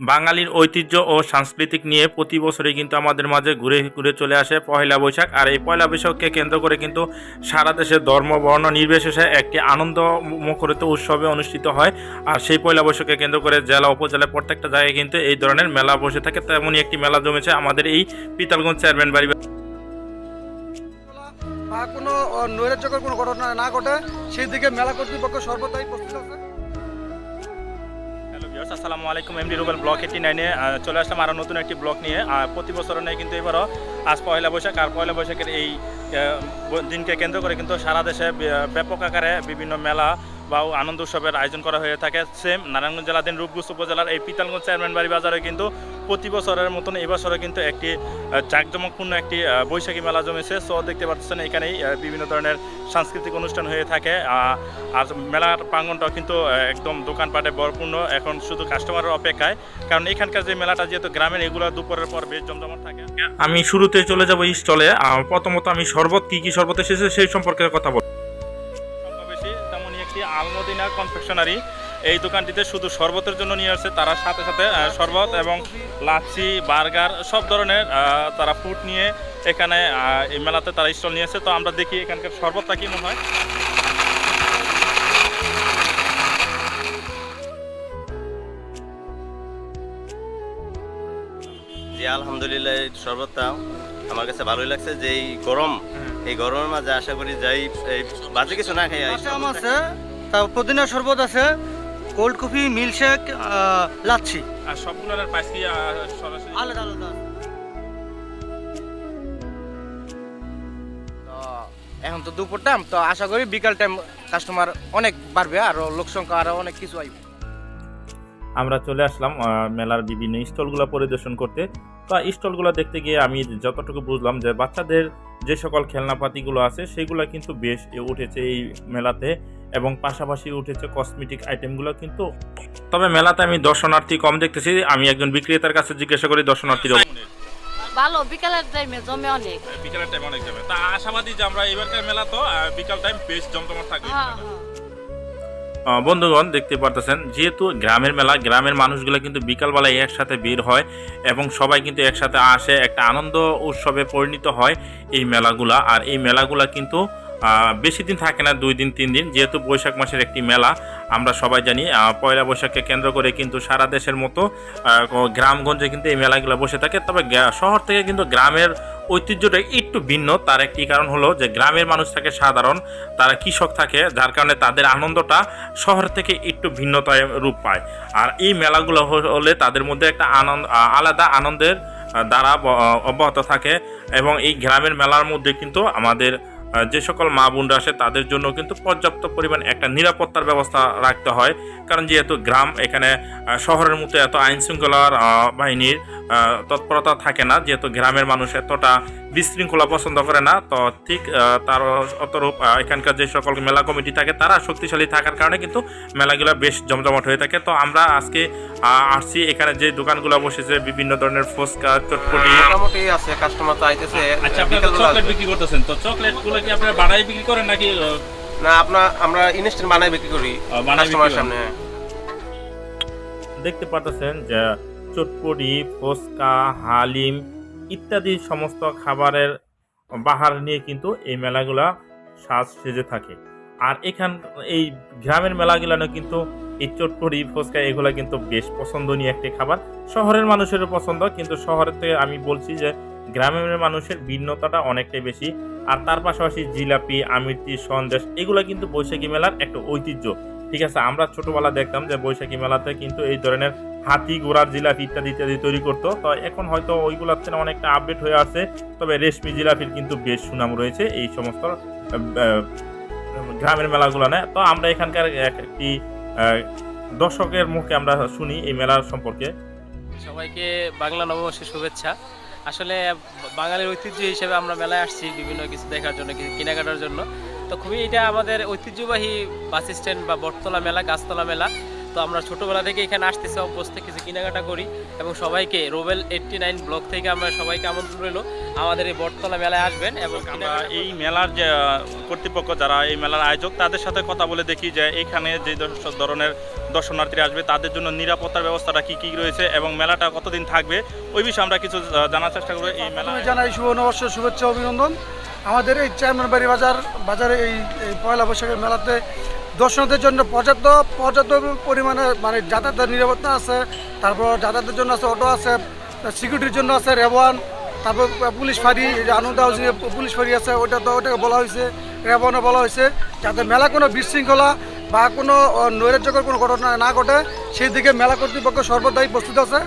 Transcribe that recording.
বাঙালির ঐতিহ্য ও সাংস্কৃতিক নিয়ে প্রতি বছরই কিন্তু আমাদের মাঝে ঘুরে ঘুরে চলে আসে পয়লা বৈশাখ। আর এই পয়লা বৈশাখকে কেন্দ্র করে কিন্তু সারা দেশে ধর্ম, বর্ণ নির্বিশেষে একটি আনন্দ মুখরিত উৎসবে অনুষ্ঠিত হয়। আর সেই পয়লা বৈশাখকে কেন্দ্র করে জেলা উপজেলায় প্রত্যেকটা জায়গায় কিন্তু এই ধরনের মেলা বসে থাকে। তেমনই একটি মেলা জমেছে আমাদের এই পিতালগঞ্জ চেয়ারম্যান বাড়ি। বা কোনো নৈরাজ্যকর কোনো ঘটনা না ঘটে, সেই দিকে মেলা কর্তৃপক্ষ সর্বদাই প্রস্তুত আছে। হ্যালো ভিউয়ার্স, আসসালামু আলাইকুম এমডি রুবেল ব্লক এইটি নাইনে চলে আসলাম আরও নতুন একটি ব্লক নিয়ে। আর প্রতি বছর নেই কিন্তু এবারও আজ পয়লা বৈশাখ, আর পয়লা বৈশাখের এই দিনকে কেন্দ্র করে কিন্তু সারা দেশে ব্য- ব্যাপক আকারে বিভিন্ন মেলা বা আনন্দ উৎসবের আয়োজন করা হয়ে থাকে। সেম নারায়ণগঞ্জ জেলাধীন রূপগুস উপজেলার এই পিতালগঞ্জ চেয়ারম্যান বাড়ি বাজারে কিন্তু প্রতি বছরের মতন এবছরও কিন্তু একটি জাঁকজমকপূর্ণ একটি বৈশাখী মেলা জমেছে। সো দেখতে পাচ্ছেন এখানেই বিভিন্ন ধরনের সাংস্কৃতিক অনুষ্ঠান হয়ে থাকে। আর মেলার প্রাঙ্গনটাও কিন্তু একদম দোকানপাটে ভরপূর্ণ। এখন শুধু কাস্টমারের অপেক্ষায়, কারণ এখানকার যে মেলাটা যেহেতু গ্রামের এগুলো দুপুরের পর বেশ জমজমাট থাকে। আমি শুরুতে চলে যাব এই স্টলে। প্রথমত আমি শরবত, কী কী শরবত এসেছে সেই সম্পর্কে কথা বলব। কনফেকশনারি এই দোকানটিতে শুধু শরবতের জন্য নিয়ে আসছে তারা সাথে সাথে শরবত এবং লাচ্ছি বার্গার সব ধরনের তারা ফুড নিয়ে এখানে এই মেলাতে তারা স্টল নিয়ে আসছে তো আমরা দেখি এখানকার শরবতটা কি মনে হয়। জি আলহামদুলিল্লাহ এই শরবতটা আমার কাছে ভালোই লাগছে যে এই গরম এই গরমের মাঝে আশা করি যাই এই বাজে কিছু না খাই আছে। তার পুদিনা শরবত আছে কোল্ড কফি মিল্কশেক লাচ্ছি। আর সবগুলোর প্রাইস কি সরাসরি আলাদা আলাদা। এখন তো দুপুর টাইম তো আশা করি বিকাল টাইম কাস্টমার অনেক বাড়বে আর লোক সংখ্যা আরও অনেক কিছু আইবে। আমরা চলে আসলাম মেলার বিভিন্ন স্টলগুলো পরিদর্শন করতে। তো স্টলগুলো দেখতে গিয়ে আমি যতটুকু বুঝলাম যে বাচ্চাদের যে সকল খেলনাপাতিগুলো আছে সেগুলো কিন্তু বেশ উঠেছে এই মেলাতে। এবং পাশাপাশি উঠেছে কসমেটিক আইটেমগুলো কিন্তু তবে মেলাতে আমি দর্শনার্থী কম দেখতেছি। আমি একজন বিক্রেতার কাছে জিজ্ঞাসা করি দর্শনার্থীর ভালো বিকালের টাইমে জমে অনেক। বিকালের টাইম অনেক যাবে তা আশাবাদী যে আমরা এবারকার মেলা তো বিকাল টাইম বেশ জমজমাট থাকবে। হ্যাঁ হ্যাঁ। বন্ধুগণ দেখতে পারতেছেন যেহেতু গ্রামের মেলা গ্রামের মানুষগুলো কিন্তু বিকালবেলায় একসাথে বের হয় এবং সবাই কিন্তু একসাথে আসে একটা আনন্দ উৎসবে পরিণত হয় এই মেলাগুলা। আর এই মেলাগুলা কিন্তু বেশি দিন থাকে না, দুই দিন, তিন দিন। যেহেতু বৈশাখ মাসের একটি মেলা, আমরা সবাই জানি পয়লা বৈশাখকে কেন্দ্র করে কিন্তু সারা দেশের মতো গ্রামগঞ্জে কিন্তু এই মেলাগুলো বসে থাকে। তবে শহর থেকে কিন্তু গ্রামের ঐতিহ্যটা একটু ভিন্ন। তার একটি কারণ হলো যে, গ্রামের মানুষ থাকে সাধারণ, তারা কৃষক থাকে, যার কারণে তাদের আনন্দটা শহর থেকে একটু ভিন্নতায় রূপ পায়। আর এই মেলাগুলো হলে তাদের মধ্যে একটা আনন্দ আলাদা আনন্দের দ্বারা অব্যাহত থাকে। এবং এই গ্রামের মেলার মধ্যে কিন্তু আমাদের যে সকল মা বোনরা আসে, তাদের জন্য কিন্তু পর্যাপ্ত পরিমাণ একটা নিরাপত্তার ব্যবস্থা রাখতে হয়। কারণ যেহেতু গ্রাম, এখানে শহরের মতো এত আইন শৃঙ্খলার বাহিনীর তৎপরতা থাকে না যেহেতু গ্রামের মানুষ এতটা বিশৃঙ্খলা পছন্দ করে না তো ঠিক তার অতরূপ এখানকার যে সকল মেলা কমিটি থাকে তারা শক্তিশালী থাকার কারণে কিন্তু মেলাগুলো বেশ জমজমাট হয়ে থাকে। তো আমরা আজকে আসছি এখানে যে দোকানগুলো বসেছে বিভিন্ন ধরনের ফুচকা চটপটি। মোটামুটি আছে কাস্টমার তো আইতেছে। আচ্ছা বিকালবেলা চকলেট বিক্রি করতেছেন তো চকলেটগুলো কি আপনারা বাড়াই বিক্রি করেন নাকি না আপনার আমরা ইনস্ট্যান্ট বানাই বিক্রি করি সামনে দেখতে পাচ্ছেন যে চটপটি ফুচকা হালিম ইত্যাদি সমস্ত খাবারের বাহার নিয়ে কিন্তু এই মেলাগুলা সাজ সেজে থাকে। আর এখান, এই গ্রামের মেলাগুলানো কিন্তু এই চটপটি ফুচকা এগুলা কিন্তু বেশ পছন্দনীয় একটি খাবার। শহরের মানুষেরও পছন্দ, কিন্তু শহরের থেকে আমি বলছি যে গ্রামের মানুষের ভিন্নতাটা অনেকটাই বেশি। আর তার পাশাপাশি জিলাপি আমিরতি সন্দেশ এগুলো কিন্তু বৈশাখী মেলার একটা ঐতিহ্য। ঠিক আছে, আমরা ছোটবেলা দেখতাম যে বৈশাখী মেলাতে কিন্তু এই ধরনের হাতি, ঘোড়ার জিলাপি ইত্যাদি ইত্যাদি তৈরি করতো। তো এখন হয়তো ওইগুলোর থেকে অনেকটা আপডেট হয়ে আছে, তবে রেশমি জিলাপির কিন্তু বেশ সুনাম রয়েছে এই সমস্ত গ্রামের মেলাগুলো, না? তো আমরা এখানকার এক- একটি দর্শকের মুখে আমরা শুনি এই মেলার সম্পর্কে। সবাইকে বাংলা নববর্ষের শুভেচ্ছা। আসলে বাঙালির ঐতিহ্য হিসেবে আমরা মেলায় আসছি বিভিন্ন কিছু দেখার জন্য, কিছু কেনাকাটার জন্য। তো খুবই এটা আমাদের ঐতিহ্যবাহী বাস স্ট্যান্ড বা বটতলা মেলা গাছতলা মেলা। তো আমরা ছোটবেলা থেকে এখানে আসতেছি অভ্যস্ত কিছু কেনাকাটা করি এবং সবাইকে রোবেল এইটটি নাইন ব্লক থেকে আমরা সবাইকে আমন্ত্রণ রইল। আমাদের এই বটতলা মেলায় আসবেন এবং আমরা এই মেলার যে কর্তৃপক্ষ যারা এই মেলার আয়োজক তাদের সাথে কথা বলে দেখি যে এখানে যে ধরনের দর্শনার্থী আসবে তাদের জন্য নিরাপত্তার ব্যবস্থাটা কি কি রয়েছে এবং মেলাটা কতদিন থাকবে ওই বিষয়ে আমরা কিছু জানার চেষ্টা করব। এই মেলা জানাই শুভ নববর্ষের শুভেচ্ছা অভিনন্দন। আমাদের এই চেয়ারম্যানবাড়ি বাজার, বাজারে এই এই পয়লা বৈশাখের মেলাতে দর্শনার্থীর জন্য পর্যাপ্ত পর্যাপ্ত পরিমাণে মানে যাতায়াতের নিরাপত্তা আছে, তারপর যাতায়াতের জন্য আছে অটো আছে সিকিউরিটির জন্য আছে রেওয়ান তারপর পুলিশ ফাঁড়ি আনন্দ হাউসিং পুলিশ ফাঁড়ি আছে, ওটা তো, ওটাকে বলা হয়েছে রেওয়ানও বলা হয়েছে, যাতে মেলা কোনো বিশৃঙ্খলা বা কোনো নৈরাজ্যকর কোনো ঘটনা না ঘটে সেই দিকে মেলা কর্তৃপক্ষ সর্বদাই প্রস্তুত আছে।